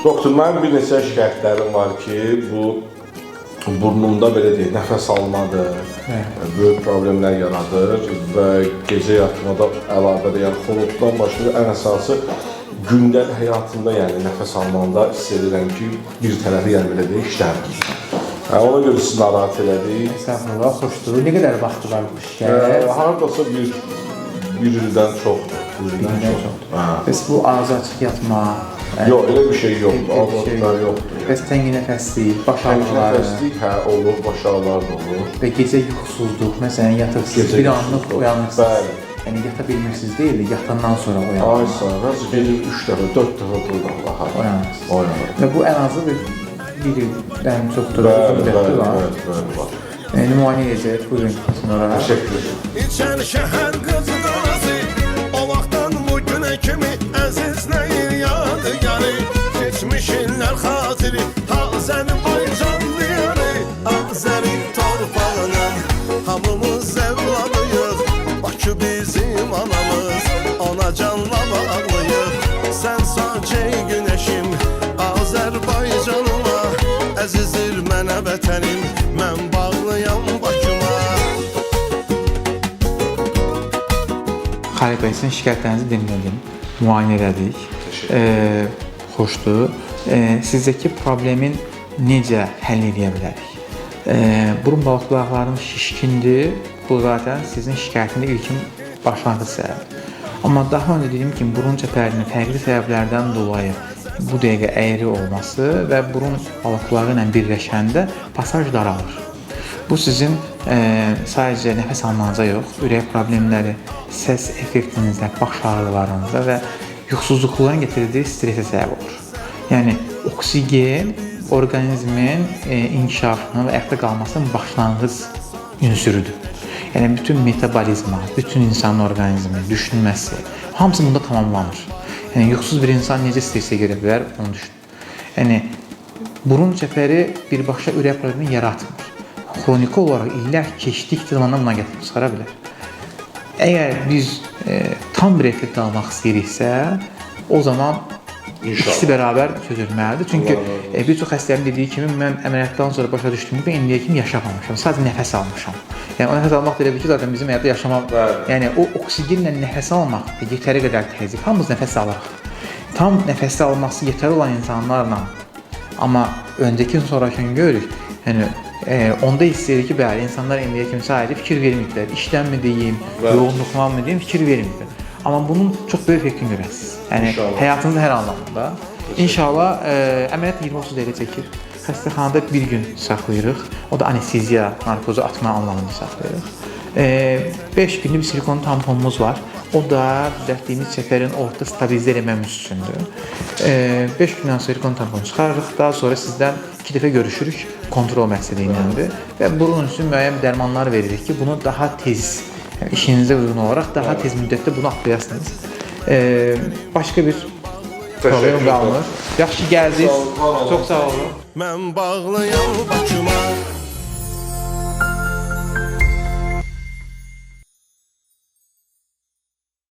Doktor, mənim bir neçə şikayətlərim var ki, bu burnumda belə deyək, nəfəs almadır, böyük problemlər yaradır və gecə yatmada əlaqədə, yəni xoloddan başqa ən əsası gündəlik həyatımda, yəni nəfəs almanda hiss edirəm ki, bir tərəfi yəni belə deyək, işləmir. Hə, ona görə sizi narahat elədik. Estağfurullah, xoşdur. Ne kadar vaxtı var bu Hə, şikayət? hardasa bir bir ildən çoxdur. Bir ildən çoxdur. Hə. Bəs bu ağzı açıq yatma, Yox, elə bir şey. Elə bir şey Azadlıqlar yoxdur. bəs təngi nəfəslik, baş ağrıları nəfəslik hə olur, baş ağrılar da olur. və gecə yuxusuzluq, məsələn, yatırsınız, Gecə bir anlıq yuxusuzluq. uyanırsınız. Bəli. Yəni yata bilmirsiniz deyil, də yatandan sonra Ay uyanırsınız. sonra gecə 3 dəfə, 4 dəfə durur Allaha. Oyanırsınız. Oyanır. Və bu ən azı bir bir ildən çoxdur, Bəli, uzun bəli, müddətdir var. bəli, bəli, var. Yəni müayinə edəcək, buyurun sonra. Təşəkkür edirəm. İçən şəhər Azərbaycan diyarı Azərin torpağının Hamımız evladıyıq Bakı bizim anamız. Ona canla bağlıyıq Sən saçey günəşim Azərbaycanıma Əzizdir mənə vətənim. Mən bağlıyam Bakıma Xalid bəy, sizin şikayətlərinizi dinlədim, müayinə elədik. E, xoşdur. E, sizdəki problemin necə həll edə bilərik? E, burun balıqlarının şişkindir. Bu zaten sizin şikayətində ilkin başlanğıc səbəbidir. Amma daha öncə dediyim kimi burun çəpərinin fərqli səbəblərdən dolayı bu dəqiqə əyri olması və burun balıqları ilə birləşəndə pasaj daralır. Bu sizin e, sadəcə nəfəs almanıza yox, ürək problemləri, səs effektinizdə, baş ağrılarınızda və yuxusuzluqların gətirdiyi stressə səbəb olur. Yəni oksigen orqanizmin e, inkişafının və ayaqda qalmasının başlanğıc ünsürüdür. Yəni bütün metabolizma, bütün insan orqanizmi, düşünməsi, hamısı bunda tamamlanır. Yəni yuxusuz bir insan necə stressə girə bilər, onu düşünün. Yəni burun çəpəri birbaşa ürək problemi yaratmır. Xroniki olaraq illər keçdikcə zamanla buna gətirib çıxara bilər. Əgər biz e, tam bir effekt almaq istəyiriksə, o zaman İnşallah. ikisi bərabər çözülməlidir. Çünki Allah olsun. e, bir çox xəstələrin dediyi kimi mən əməliyyatdan sonra başa düşdüm ki, indiyə kimi yaşamamışam. Sadəcə nəfəs almışam. Yəni o nəfəs almaq elə bir ki, zaten bizim həyatda yaşamaq, Bəli. yəni o oksigenlə nəfəs almaq yetəri qədər təzyiq. Hamımız nəfəs alırıq. Tam nəfəs alması yetəri olan insanlarla amma öncəki sonrakını görürük. Yəni e, onda hiss edirik ki, bəli, insanlar indiyə kimi sadəcə fikir verməyiblər. İşdənmi deyim, Bəli. yoğunluqdan mı deyim, fikir verməyiblər. Amma bunun çox böyük effektini görəsiniz. Yəni İnşallah. həyatınızın hər anlamında. İnşallah e, əməliyyat 20-30 dəqiqə çəkir. Xəstəxanada bir gün saxlayırıq. O da anesteziya, narkozu atma anlamında saxlayırıq. 5 günlük bir silikon tamponumuz var. O da düzəltdiyimiz çəpərin orta stabilizə eləməmiz üçündür. 5 gündən sonra silikon tamponu çıxarırıq. Daha sonra sizdən 2 dəfə görüşürük. Kontrol məqsədi iləndir və bunun üçün müəyyən dərmanlar veririk ki, bunu daha tez yəni işinizə uyğun olaraq daha tez müddətdə bunu atlayasınız. Ee, başqa bir problem qalmır. Yaxşı gəldiniz. Çox sağ olun. Mən bağlıyam